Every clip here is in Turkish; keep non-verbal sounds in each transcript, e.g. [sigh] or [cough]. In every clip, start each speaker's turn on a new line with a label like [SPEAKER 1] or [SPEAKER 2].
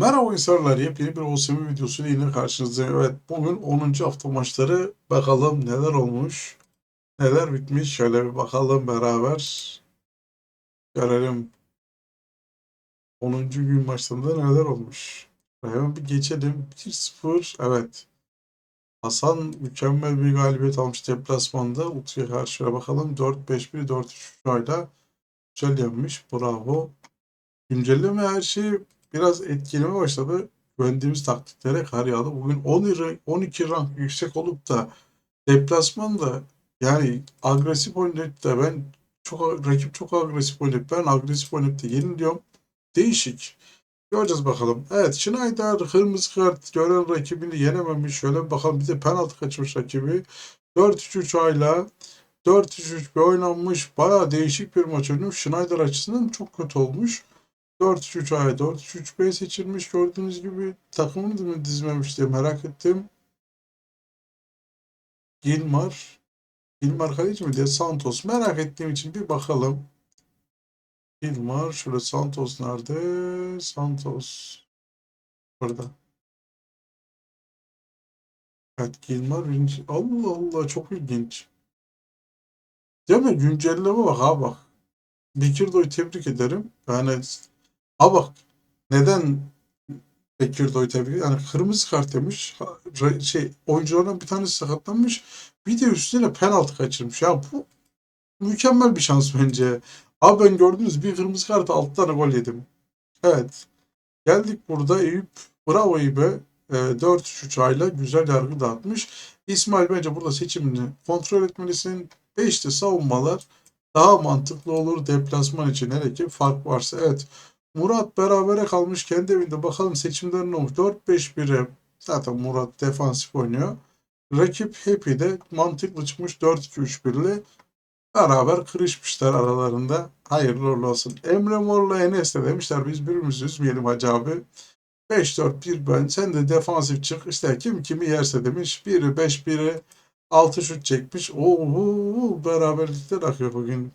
[SPEAKER 1] Merhaba insanlar, yepyeni bir OSM videosuyla yine karşınızdayım. Evet, bugün 10. hafta maçları. Bakalım neler olmuş, neler bitmiş. Şöyle bir bakalım beraber. Görelim. 10. gün maçlarında neler olmuş. Hemen bir geçelim. 1-0, evet. Hasan mükemmel bir galibiyet almış deplasmanda. Utku'ya karşı şöyle bakalım. 4-5-1, 4-3 ile güzel yenmiş. Bravo. Güncelleme her şey biraz etkileme başladı. Güvendiğimiz taktiklere kar yağdı. Bugün 10 lira- 12 rank yüksek olup da deplasmanda yani agresif oynayıp da ben çok rakip çok agresif oynayıp ben agresif oynayıp da yeniliyorum. Değişik. Göreceğiz bakalım. Evet Schneider kırmızı kart gören rakibini yenememiş. Şöyle bakalım bir de penaltı kaçırmış rakibi. 4-3-3 ayla 4-3-3 bir oynanmış. Baya değişik bir maç oynamış. Schneider açısından çok kötü olmuş. 4-3-3A, 4-3-3B seçilmiş. Gördüğünüz gibi takımını mı dizmemiş diye merak ettim. Gilmar. Gilmar kaleci mi diye Santos. Merak ettiğim için bir bakalım. Gilmar. Şöyle Santos nerede? Santos. Burada. Evet Gilmar birinci. Allah Allah çok ilginç. Değil mi? Güncelleme bak ha bak. Bekirdoğ'u tebrik ederim. Yani ha bak neden Bekirdoğ'u tebrik? Yani kırmızı kart re- Şey oyunculardan bir tanesi sakatlanmış. Bir de üstüne penaltı kaçırmış. Ya bu mükemmel bir şans bence. Abi ben gördünüz bir kırmızı kart 6 tane gol yedim. Evet. Geldik burada Eyüp. Bravo Eyüp'e. E, 4-3 ayla güzel yargı dağıtmış. İsmail bence burada seçimini kontrol etmelisin. 5'te savunmalar daha mantıklı olur deplasman için hele ki fark varsa. Evet. Murat berabere kalmış kendi evinde. Bakalım seçimler ne olmuş. 4-5-1'e zaten Murat defansif oynuyor. Rakip Happy de mantıklı çıkmış 4-2-3-1 ile beraber kırışmışlar aralarında. Hayırlı olsun. Emre Mor'la Enes de demişler biz birbirimizi üzmeyelim hacı abi. 5-4-1 ben sen de defansif çık işte kim kimi yerse demiş. Biri 5 biri 6 şut çekmiş. Oo beraberlikler akıyor bugün.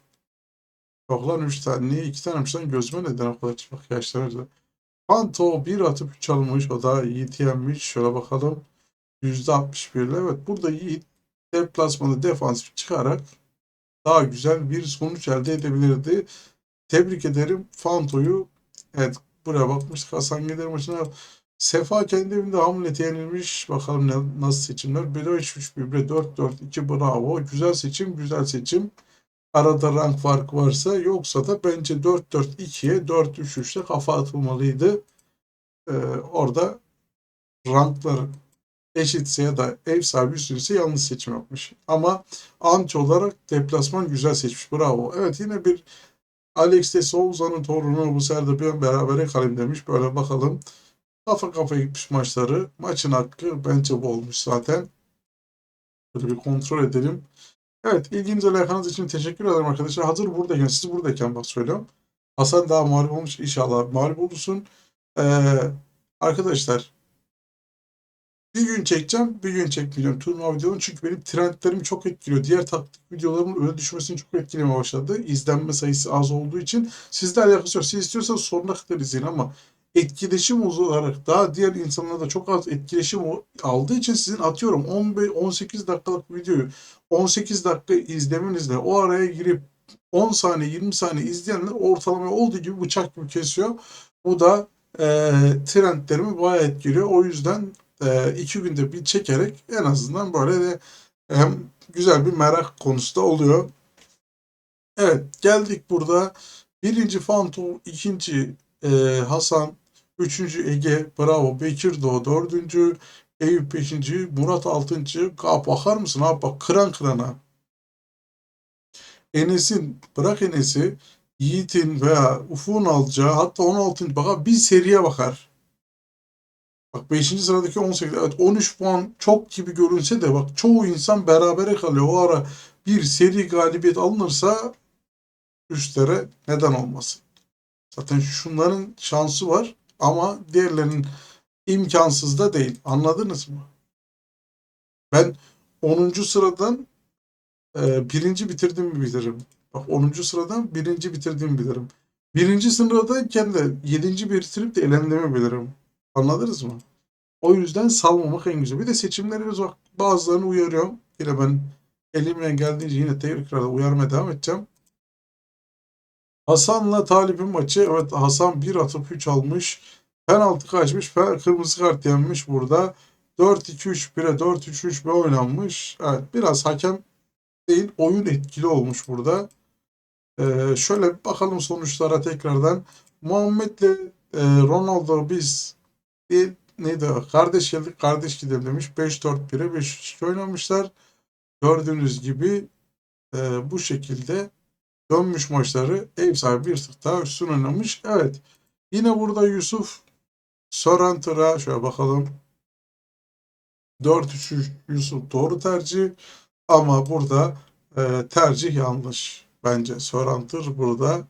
[SPEAKER 1] Yok lan 3 tane. Niye 2 tanemiş lan gözüme neden o kadar bak yaşlanırdı. Panto bir atıp 3 almış. O da Yiğit yenmiş. Şöyle bakalım. %61 ile. Evet burada Yiğit deplasmanı defansif çıkarak daha güzel bir sonuç elde edebilirdi. Tebrik ederim Fanto'yu. Evet buraya bakmıştık Hasan Gider maçına. Sefa kendi evinde Hamlet'e yenilmiş. Bakalım ne, nasıl seçimler. 1 3 3 1 4 4 2 bravo. Güzel seçim, güzel seçim. Arada rank farkı varsa yoksa da bence 4 4 2'ye 4 3 3'te kafa atılmalıydı. Ee, orada ranklar eşitse ya da ev sahibi üstünse yanlış seçim yapmış. Ama anti olarak deplasman güzel seçmiş. Bravo. Evet yine bir Alex de Souza'nın torunu bu sefer de bir berabere kalayım demiş. Böyle bakalım. Kafa kafaya gitmiş maçları. Maçın hakkı bence bu olmuş zaten. Böyle bir kontrol edelim. Evet ilginiz alakanız için teşekkür ederim arkadaşlar. Hazır buradayken, siz buradayken bak söylüyorum. Hasan daha mağlup olmuş. İnşallah mağlup olursun. Ee, arkadaşlar bir gün çekeceğim, bir gün çekmeyeceğim turnuva videolarını çünkü benim trendlerimi çok etkiliyor. Diğer taktik videolarımın öne düşmesini çok etkilemeye başladı. İzlenme sayısı az olduğu için sizle alakası yok. Siz istiyorsanız sonuna kadar izleyin ama etkileşim olarak daha diğer insanlara da çok az etkileşim aldığı için sizin atıyorum 15 18 dakikalık videoyu 18 dakika izlemenizle o araya girip 10 saniye 20 saniye izleyenler ortalama olduğu gibi bıçak gibi kesiyor. Bu da e, trendlerimi bayağı etkiliyor. O yüzden e, iki günde bir çekerek en azından böyle de hem güzel bir merak konusu da oluyor. Evet geldik burada. Birinci Fanto, ikinci e, Hasan, üçüncü Ege, bravo Bekir Doğu, dördüncü Eyüp beşinci, Murat altıncı. Ka bakar mısın abi bak kıran kırana. Enes'in bırak Enes'i Yiğit'in veya Ufuk'un alacağı hatta 16. bakar bir seriye bakar. Bak 5. sıradaki 18. Evet 13 puan çok gibi görünse de bak çoğu insan berabere kalıyor. O ara bir seri galibiyet alınırsa üstlere neden olmasın. Zaten şunların şansı var ama diğerlerinin imkansız da değil. Anladınız mı? Ben 10. sıradan e, birinci bitirdiğimi bilirim. Bak 10. sıradan birinci bitirdiğimi bilirim. Birinci sıradayken de 7. bitirip de elendiğimi bilirim. Anladınız mı? O yüzden salmamak en güzel. Bir de seçimlerimiz bak bazılarını uyarıyorum. Yine ben elimden geldiğince yine tekrar uyarmaya devam edeceğim. Hasan'la Talip'in maçı. Evet Hasan bir atıp 3 almış. Penaltı kaçmış. Kırmızı kart yenmiş burada. 4-2-3-1'e 4-3-3-1 oynanmış. Evet biraz hakem değil oyun etkili olmuş burada. Ee, şöyle bakalım sonuçlara tekrardan. Muhammed'le e, Ronaldo biz bir neydi? Kardeş geldik kardeş gidelim demiş. 5-4-1'e 5-3-2 oynamışlar. Gördüğünüz gibi e, bu şekilde dönmüş maçları ev sahibi bir tık daha üstün oynamış. Evet. Yine burada Yusuf Sorrenter'a şöyle bakalım. 4-3 Yusuf doğru tercih ama burada e, tercih yanlış. Bence Sorrenter burada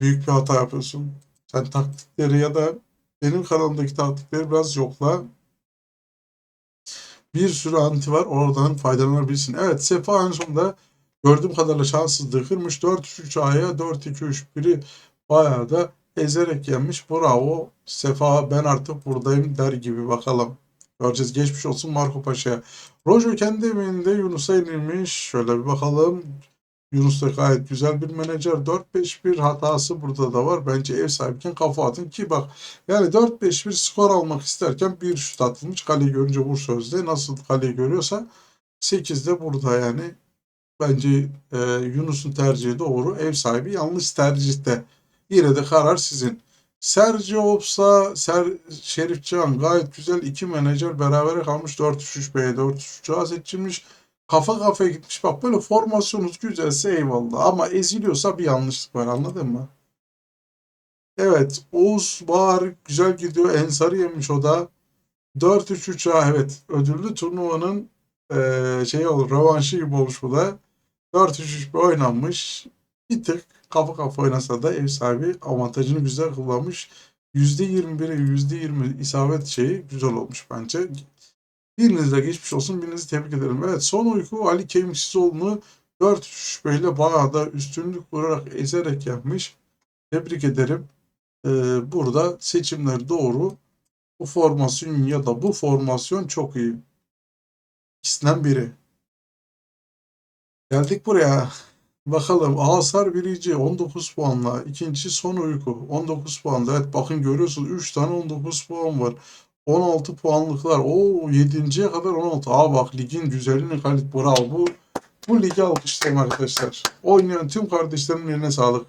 [SPEAKER 1] büyük bir hata yapıyorsun. Sen taktikleri ya da benim kanalımdaki taktikleri biraz yokla. Bir sürü anti var. Oradan faydalanabilirsin. Evet Sefa en sonunda gördüğüm kadarıyla şanssızlığı kırmış. 4-3-3 A'ya 4-2-3-1'i bayağı da ezerek yenmiş. Bravo. Sefa ben artık buradayım der gibi bakalım. Göreceğiz. Geçmiş olsun Marco Paşa'ya. Rojo kendi evinde Yunus'a yenilmiş. Şöyle bir bakalım. Yunus da gayet güzel bir menajer. 4-5-1 hatası burada da var. Bence ev sahibiyken kafa atın ki bak yani 4-5-1 skor almak isterken bir şut atılmış. Kaleyi görünce vur sözde. Nasıl kaleyi görüyorsa 8 de burada yani. Bence e, Yunus'un tercihi doğru. Ev sahibi yanlış tercihte. Yine de karar sizin. Sergio Ops'a Ser, Şerif Can gayet güzel iki menajer beraber kalmış. 4-3-3-B'ye 4-3-3'a seçilmiş. Kafa kafaya gitmiş. Bak böyle formasyonunuz güzelse eyvallah. Ama eziliyorsa bir yanlışlık var anladın mı? Evet. Oğuz Bahar güzel gidiyor. Ensar'ı yemiş o da. 4-3-3'a evet. Ödüllü turnuvanın eee şey olur. Rövanşı gibi olmuş bu da. 4-3-3 bir oynanmış. Bir tık kafa kafa oynasa da ev sahibi avantajını güzel kullanmış. %21'e %20 isabet şeyi güzel olmuş bence. Biriniz de geçmiş olsun. Birinizi tebrik ederim. Evet son uyku Ali Kemiksizoğlu'nu 4-3 ile bayağı da üstünlük kurarak ezerek yapmış. Tebrik ederim. Ee, burada seçimler doğru. Bu formasyon ya da bu formasyon çok iyi. İkisinden biri. Geldik buraya. Bakalım Asar birinci 19 puanla. ikincisi son uyku 19 puanda. Evet bakın görüyorsunuz 3 tane 19 puan var. 16 puanlıklar. Oo 7.ye kadar 16. Aa bak ligin güzelliğini kalit bravo. Bu bu ligi alkışlayayım arkadaşlar. Oynayan tüm kardeşlerimin eline sağlık.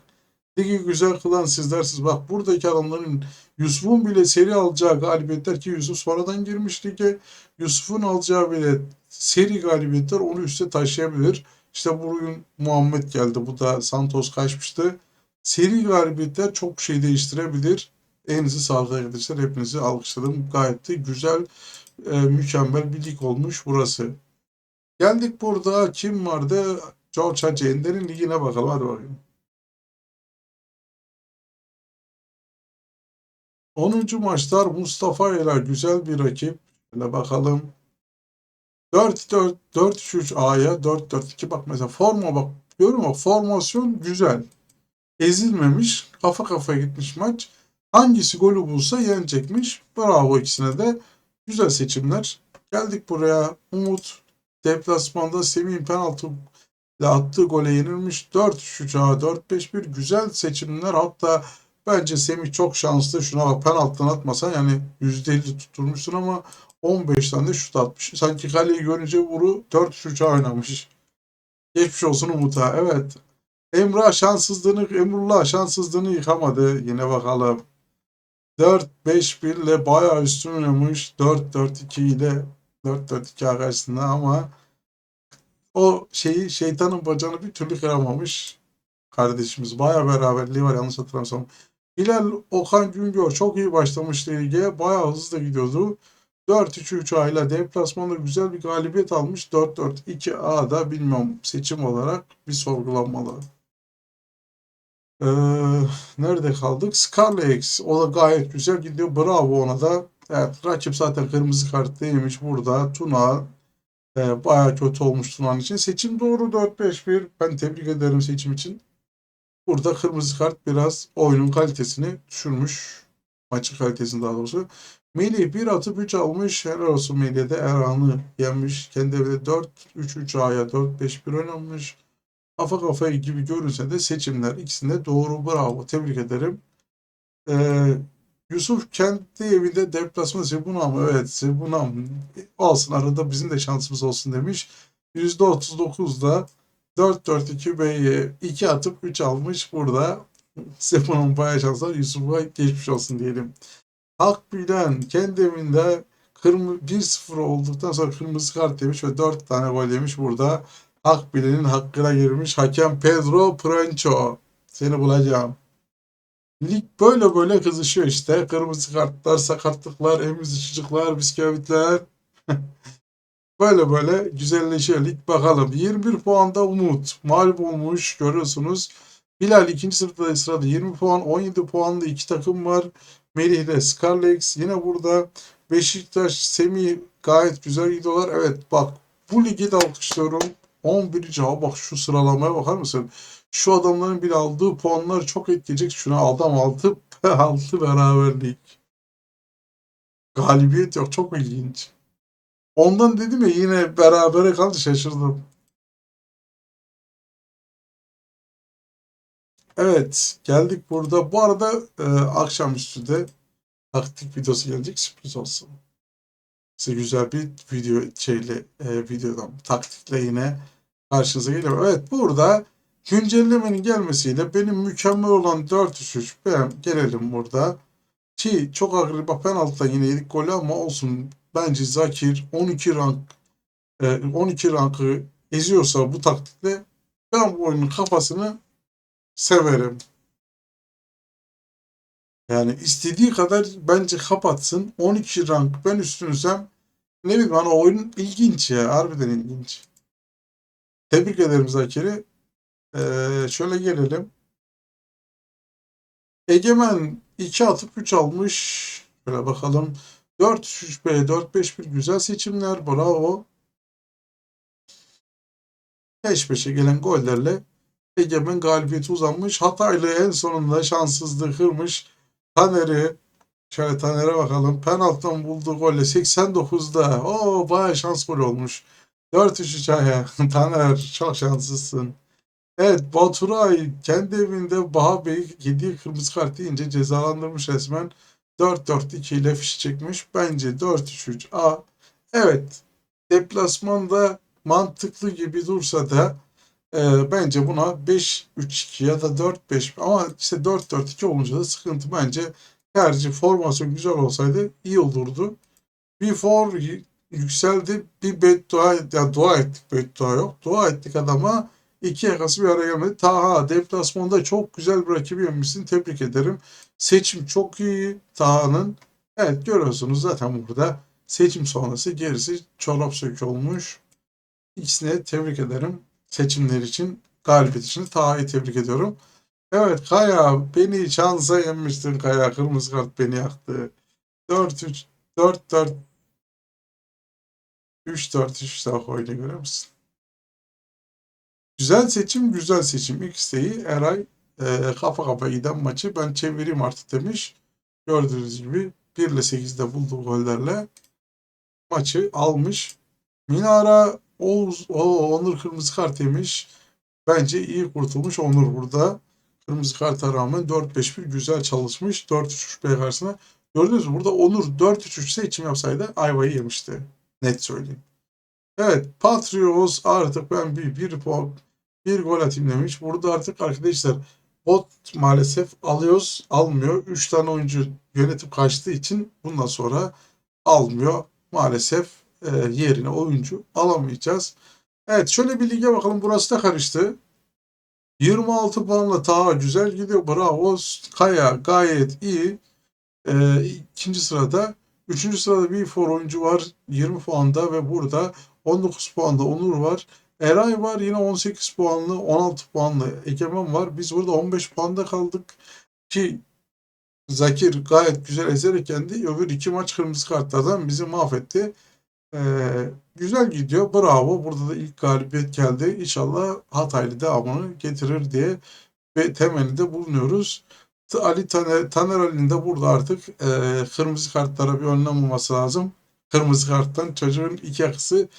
[SPEAKER 1] Ligi güzel kılan sizlersiniz. Bak buradaki adamların Yusuf'un bile seri alacağı galibiyetler ki Yusuf sonradan girmiş lige. Yusuf'un alacağı bile seri galibiyetler onu üste taşıyabilir. İşte bugün Muhammed geldi. Bu da Santos kaçmıştı. Seri galibiyetler çok şey değiştirebilir. Elinizi sağlık arkadaşlar. Hepinizi alkışladım. Gayet de güzel, e, mükemmel bir lig olmuş burası. Geldik burada. Kim vardı? George Hacı Ender'in ligine bakalım. Hadi bakayım. 10. maçlar Mustafa ile güzel bir rakip. Şöyle bakalım. 4-4 4-3 A'ya 4-4-2 bak mesela forma bak görüyor musun? Formasyon güzel. Ezilmemiş. Kafa kafaya gitmiş maç. Hangisi golü bulsa yenecekmiş. Bravo ikisine de. Güzel seçimler. Geldik buraya. Umut deplasmanda Semih'in penaltı ile attığı gole yenilmiş. 4-3 A 4-5-1 güzel seçimler. Hatta bence Semih çok şanslı. Şuna bak penaltıdan atmasan yani %50 tutturmuşsun ama 15 tane şut atmış. Sanki kaleyi görünce vuru 4-3 oynamış. Geçmiş olsun Umut'a. Evet. Emrah şanssızlığını, Emrullah şanssızlığını yıkamadı. Yine bakalım. 4-5-1 ile bayağı üstün oynamış. 4-4-2 ile 4-4-2 karşısında ama o şeyi şeytanın bacağını bir türlü kıramamış kardeşimiz. Bayağı beraberliği var yanlış hatırlamıyorsam. Bilal Okan Güngör çok iyi başlamış lige. Bayağı hızlı gidiyordu. 4-3-3 A ile deplasmanda güzel bir galibiyet almış. 4-4-2 A'da bilmiyorum seçim olarak bir sorgulanmalı. Ee, nerede kaldık? Scarlex. O da gayet güzel gidiyor. Bravo ona da. Evet rakip zaten kırmızı kart değilmiş burada. Tuna e, bayağı kötü olmuş Tuna'nın için. Seçim doğru 4-5-1. Ben tebrik ederim seçim için. Burada kırmızı kart biraz oyunun kalitesini düşürmüş. Maçın kalitesini daha doğrusu. Melih bir atıp 3 almış. Helal olsun Melih'e de Erhan'ı yenmiş. Kendi evinde 4-3-3 A'ya 4-5-1 oynamış. Kafa kafaya gibi görünse de seçimler ikisinde doğru. Bravo. Tebrik ederim. Ee, Yusuf kendi evinde deplasman Zebunam. Evet Zebunam. Olsun arada bizim de şansımız olsun demiş. %39'da 4-4-2 B'ye 2 atıp 3 almış. Burada [laughs] Zebunam bayağı şanslar. Yusuf'a geçmiş olsun diyelim. Hak bilen kendi evinde kırmızı 1-0 olduktan sonra kırmızı kart yemiş ve 4 tane gol yemiş burada. Hak bilenin hakkına girmiş. Hakem Pedro Prancho. Seni bulacağım. Lig böyle böyle kızışıyor işte. Kırmızı kartlar, sakatlıklar, emzicikler, bisküvitler. [laughs] böyle böyle güzelleşiyor lig bakalım. 21 puanda Umut mağlup olmuş görüyorsunuz. Bilal ikinci sırada sırada 20 puan, 17 puanlı iki takım var. Melih ile Scarlex yine burada. Beşiktaş, Semih gayet güzel gidiyorlar. Evet bak bu ligi de alkışlıyorum. 11. Ha bak şu sıralamaya bakar mısın? Şu adamların bile aldığı puanlar çok etkileyecek. Şuna adam aldı. [laughs] Altı beraberlik. Galibiyet yok. Çok ilginç. Ondan dedim ya yine berabere kaldı şaşırdım. Evet geldik burada. Bu arada e, akşamüstü de taktik videosu gelecek sürpriz olsun. Size güzel bir video şeyle e, videodan taktikle yine karşınıza geliyor. Evet burada güncellemenin gelmesiyle benim mükemmel olan 4-3-3 ben gelelim burada. Ki çok agriba penaltıda yine yedik golü ama olsun. Bence Zakir 12 rank e, 12 rankı eziyorsa bu taktikle ben bu oyunun kafasını severim. Yani istediği kadar bence kapatsın. 12 rank ben üstünüzem ne bileyim hani oyun ilginç ya. Harbiden ilginç. Tebrik ederim Zakir'i. Ee, şöyle gelelim. Egemen 2 atıp 3 almış. Şöyle bakalım. 4-3-B, 4-5-1 güzel seçimler. Bravo. Peş peşe gelen gollerle Egemen galibiyeti uzanmış. Hataylı en sonunda şanssızlığı kırmış. Taner'i şöyle Taner'e bakalım. Penaltıdan bulduğu golle 89'da. Oo bayağı şans gol olmuş. 4-3 aya. [laughs] Taner çok şanslısın. Evet Baturay kendi evinde Baha Bey yediği kırmızı kart deyince cezalandırmış resmen. 4-4-2 ile fiş çekmiş. Bence 4-3-3 A. Evet deplasmanda mantıklı gibi dursa da e, bence buna 5-3-2 ya da 4-5 ama işte 4-4-2 olunca da sıkıntı bence tercih formasyon güzel olsaydı iyi olurdu. Bir for yükseldi bir beddua ya dua ettik beddua yok. Dua ettik adama iki yakası bir araya gelmedi. Taha deplasmanda çok güzel bir rakibi yenmişsin. Tebrik ederim. Seçim çok iyi Taha'nın. Evet görüyorsunuz zaten burada seçim sonrası gerisi çorap sök olmuş. İkisine tebrik ederim. Seçimler için, galibiyet için Taha'yı tebrik ediyorum. Evet Kaya beni şansa yenmiştin Kaya. Kırmızı kart beni yaktı. 4-3 4-4 3-4-3 daha oyunu görüyor musun? Güzel seçim, güzel seçim. X'teyi Eray e, kafa kafa giden maçı ben çevireyim artık demiş. Gördüğünüz gibi 1 ile 8'de bulduğu gollerle maçı almış. Minara Oğuz, o, Onur kırmızı kart yemiş. Bence iyi kurtulmuş Onur burada. Kırmızı karta rağmen 4-5-1 güzel çalışmış. 4-3-3 karşısına. Gördünüz mü? Burada Onur 4-3-3 seçim yapsaydı ayvayı yemişti. Net söyleyeyim. Evet Patrios artık ben bir, bir bir gol atayım demiş. Burada artık arkadaşlar bot maalesef alıyoruz almıyor. 3 tane oyuncu yönetip kaçtığı için bundan sonra almıyor. Maalesef e, yerine oyuncu alamayacağız. Evet şöyle bir lige bakalım. Burası da karıştı. 26 puanla Taha güzel gidiyor. Bravo. Kaya gayet iyi. E, ikinci sırada. Üçüncü sırada bir for oyuncu var 20 puanda ve burada 19 puanda Onur var. Eray var yine 18 puanlı 16 puanlı Egemen var. Biz burada 15 puanda kaldık ki Zakir gayet güzel ezerek yendi. Öbür iki maç kırmızı kartlardan bizi mahvetti. Ee, güzel gidiyor. Bravo. Burada da ilk galibiyet geldi. İnşallah Hataylı devamını getirir diye ve temennide bulunuyoruz. Ali Taner, Taner Ali'nin de burada artık e, kırmızı kartlara bir önlem olması lazım. Kırmızı karttan çocuğun iki akısı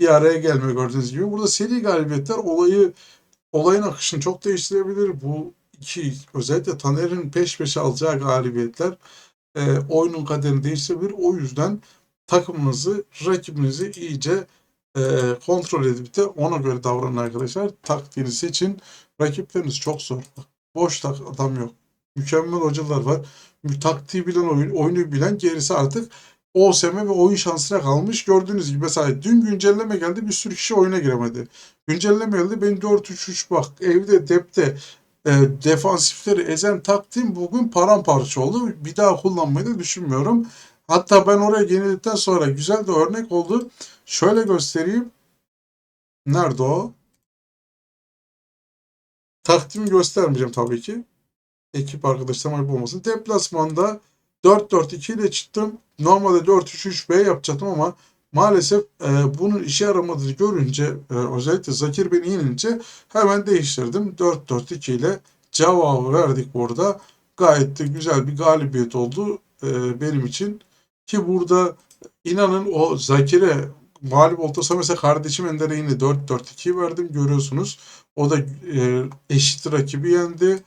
[SPEAKER 1] bir araya gelmiyor gördüğünüz gibi. Burada seri galibiyetler olayı olayın akışını çok değiştirebilir. Bu iki özellikle Taner'in peş peşe alacağı galibiyetler e, oyunun kaderini değiştirebilir. O yüzden takımınızı, rakibinizi iyice e, kontrol edip de ona göre davranın arkadaşlar. Taktiğini seçin. Rakipleriniz çok zor. Boş tak adam yok. Mükemmel hocalar var. Taktiği bilen oyun, oyunu bilen gerisi artık OSM ve oyun şansına kalmış. Gördüğünüz gibi mesela dün güncelleme geldi bir sürü kişi oyuna giremedi. Güncelleme geldi benim 4-3-3 bak evde depte e, defansifleri ezen taktiğim bugün paramparça oldu. Bir daha kullanmayı da düşünmüyorum. Hatta ben oraya yenildikten sonra güzel de örnek oldu. Şöyle göstereyim. Nerede o? Taktiğimi göstermeyeceğim tabii ki. Ekip arkadaşlarım ayıp olmasın. Deplasmanda 4-4-2 ile çıktım. Normalde 4-3-3-B yapacaktım ama maalesef e, bunun işe yaramadığını görünce e, özellikle Zakir beni yenince hemen değiştirdim. 4-4-2 ile cevabı verdik burada. Gayet de güzel bir galibiyet oldu e, benim için. Ki burada inanın o Zakir'e mağlup oltasa mesela kardeşim Ender'e yine 4-4-2 verdim görüyorsunuz. O da e, eşit rakibi yendi.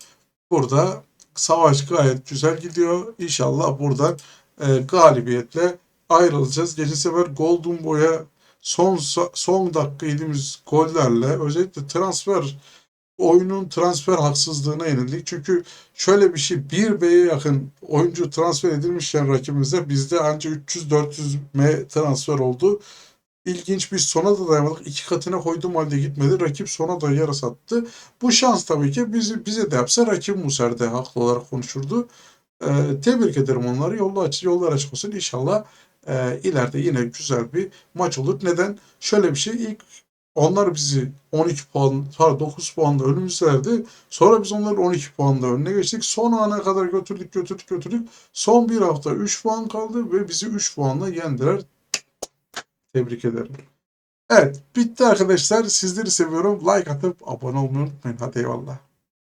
[SPEAKER 1] Burada savaş gayet güzel gidiyor. İnşallah buradan e, galibiyetle ayrılacağız. Geçen sefer Golden Boy'a son son dakika yediğimiz gollerle özellikle transfer oyunun transfer haksızlığına yenildik. Çünkü şöyle bir şey 1B'ye yakın oyuncu transfer edilmişken rakibimize bizde ancak 300-400 M transfer oldu. İlginç bir sona da dayanamadık. İki katına koyduğum halde gitmedi. Rakip sona da yarı sattı. Bu şans tabii ki bizi, bize de yapsa rakip bu sefer de haklı olarak konuşurdu. Ee, tebrik ederim onları. Yollar açık, yollar açık olsun. İnşallah e, ileride yine güzel bir maç olur. Neden? Şöyle bir şey. ilk onlar bizi 12 puan, pardon 9 puanla önümüzlerdi. Sonra biz onları 12 puanla önüne geçtik. Son ana kadar götürdük, götürdük, götürdük. Son bir hafta 3 puan kaldı ve bizi 3 puanla yendiler. Tebrik ederim. Evet, bitti arkadaşlar. Sizleri seviyorum. Like atıp abone olmayı unutmayın. Hadi eyvallah.